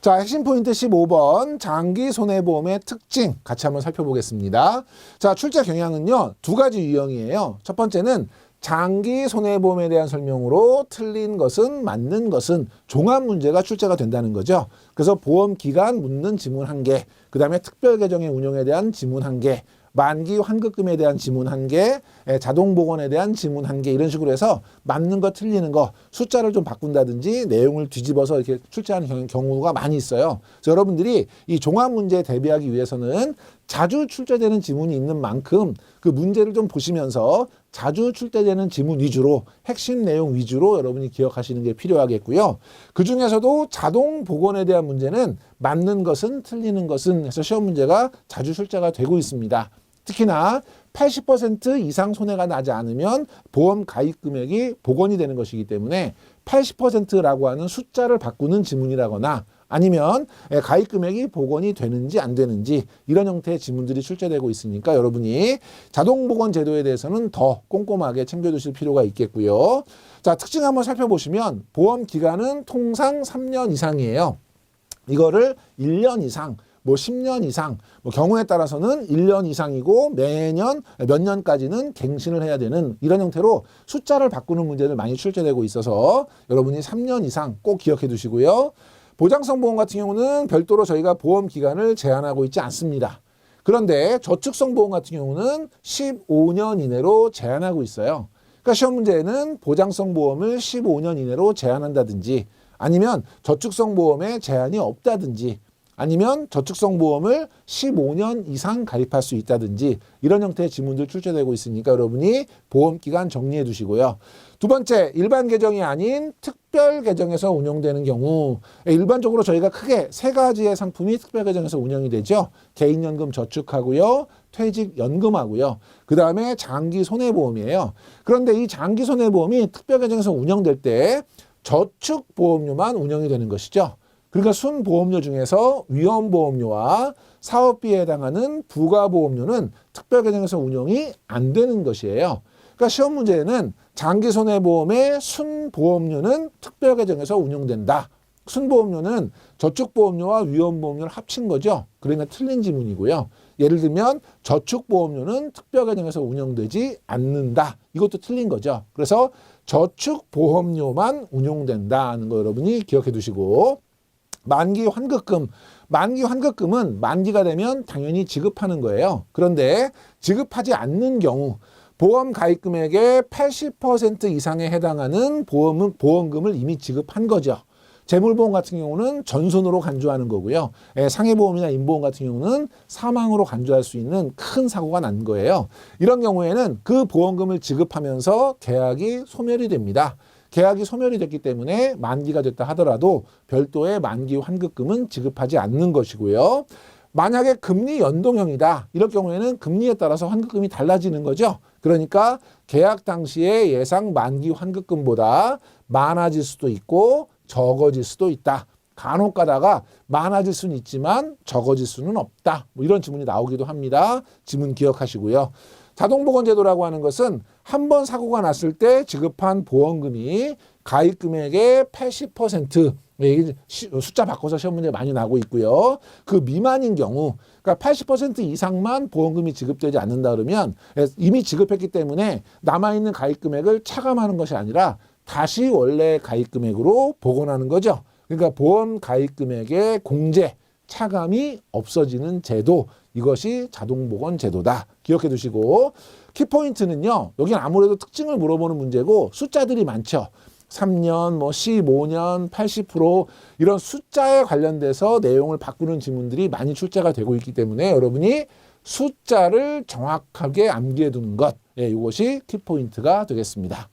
자, 핵심 포인트 15번 장기 손해보험의 특징 같이 한번 살펴보겠습니다. 자, 출제 경향은요. 두 가지 유형이에요. 첫 번째는 장기 손해보험에 대한 설명으로 틀린 것은 맞는 것은 종합 문제가 출제가 된다는 거죠. 그래서 보험 기간 묻는 지문 한 개, 그 다음에 특별 계정의 운용에 대한 지문 한 개, 만기 환급금에 대한 지문 한 개, 에, 자동 보건에 대한 지문 한 개 이런 식으로 해서 맞는 거 틀리는 거 숫자를 좀 바꾼다든지 내용을 뒤집어서 이렇게 출제하는 경- 경우가 많이 있어요. 그래서 여러분들이 이 종합 문제에 대비하기 위해서는 자주 출제되는 지문이 있는 만큼 그 문제를 좀 보시면서 자주 출제되는 지문 위주로 핵심 내용 위주로 여러분이 기억하시는 게 필요하겠고요. 그 중에서도 자동 복원에 대한 문제는 맞는 것은 틀리는 것은 해서 시험 문제가 자주 출제가 되고 있습니다. 특히나 80% 이상 손해가 나지 않으면 보험 가입 금액이 복원이 되는 것이기 때문에 80%라고 하는 숫자를 바꾸는 지문이라거나 아니면 예, 가입 금액이 복원이 되는지 안 되는지 이런 형태의 지문들이 출제되고 있으니까 여러분이 자동 복원 제도에 대해서는 더 꼼꼼하게 챙겨두실 필요가 있겠고요. 자, 특징 한번 살펴보시면 보험 기간은 통상 3년 이상이에요. 이거를 1년 이상, 뭐 10년 이상, 뭐 경우에 따라서는 1년 이상이고 매년 몇 년까지는 갱신을 해야 되는 이런 형태로 숫자를 바꾸는 문제들 많이 출제되고 있어서 여러분이 3년 이상 꼭 기억해 두시고요. 보장성 보험 같은 경우는 별도로 저희가 보험 기간을 제한하고 있지 않습니다. 그런데 저축성 보험 같은 경우는 15년 이내로 제한하고 있어요. 그러니까 시험 문제에는 보장성 보험을 15년 이내로 제한한다든지 아니면 저축성 보험에 제한이 없다든지 아니면 저축성 보험을 15년 이상 가입할 수 있다든지 이런 형태의 지문들 출제되고 있으니까 여러분이 보험 기간 정리해 두시고요. 두 번째, 일반 계정이 아닌 특 별 계정에서 운영되는 경우 일반적으로 저희가 크게 세 가지의 상품이 특별 계정에서 운영이 되죠. 개인연금 저축하고요. 퇴직연금하고요. 그 다음에 장기 손해보험이에요. 그런데 이 장기 손해보험이 특별 계정에서 운영될 때 저축보험료만 운영이 되는 것이죠. 그러니까 순보험료 중에서 위험보험료와 사업비에 해당하는 부가보험료는 특별 계정에서 운영이 안 되는 것이에요. 그러니까 시험 문제에는 장기 손해보험의 순보험료는 특별 계정에서 운영된다. 순보험료는 저축보험료와 위험보험료를 합친 거죠. 그러니까 틀린 지문이고요. 예를 들면 저축보험료는 특별 계정에서 운영되지 않는다. 이것도 틀린 거죠. 그래서 저축보험료만 운용된다는 거 여러분이 기억해 두시고 만기 환급금. 만기 환급금은 만기가 되면 당연히 지급하는 거예요. 그런데 지급하지 않는 경우 보험 가입 금액의 80% 이상에 해당하는 보험은 보험금을 이미 지급한 거죠. 재물보험 같은 경우는 전손으로 간주하는 거고요. 예, 상해보험이나 인보험 같은 경우는 사망으로 간주할 수 있는 큰 사고가 난 거예요. 이런 경우에는 그 보험금을 지급하면서 계약이 소멸이 됩니다. 계약이 소멸이 됐기 때문에 만기가 됐다 하더라도 별도의 만기 환급금은 지급하지 않는 것이고요. 만약에 금리 연동형이다. 이럴 경우에는 금리에 따라서 환급금이 달라지는 거죠. 그러니까 계약 당시의 예상 만기 환급금보다 많아질 수도 있고 적어질 수도 있다. 간혹 가다가 많아질 수는 있지만 적어질 수는 없다. 뭐 이런 지문이 나오기도 합니다. 지문 기억하시고요. 자동보건제도라고 하는 것은 한 번 사고가 났을 때 지급한 보험금이 가입 금액의 80% 이게 시- 숫자 바꿔서 시험 문제 많이 나고 있고요. 그 미만인 경우, 그러니까 80% 이상만 보험금이 지급되지 않는다 그러면 이미 지급했기 때문에 남아있는 가입 금액을 차감하는 것이 아니라 다시 원래 가입 금액으로 복원하는 거죠. 그러니까 보험 가입 금액의 공제, 차감이 없어지는 제도 이것이 자동 복원 제도다. 기억해 두시고 키포인트는요. 여기는 아무래도 특징을 물어보는 문제고 숫자들이 많죠. 3년, 뭐 15년, 80% 이런 숫자에 관련돼서 내용을 바꾸는 지문들이 많이 출제가 되고 있기 때문에 여러분이 숫자를 정확하게 암기해 두는 것, 예, 이것이 키포인트가 되겠습니다.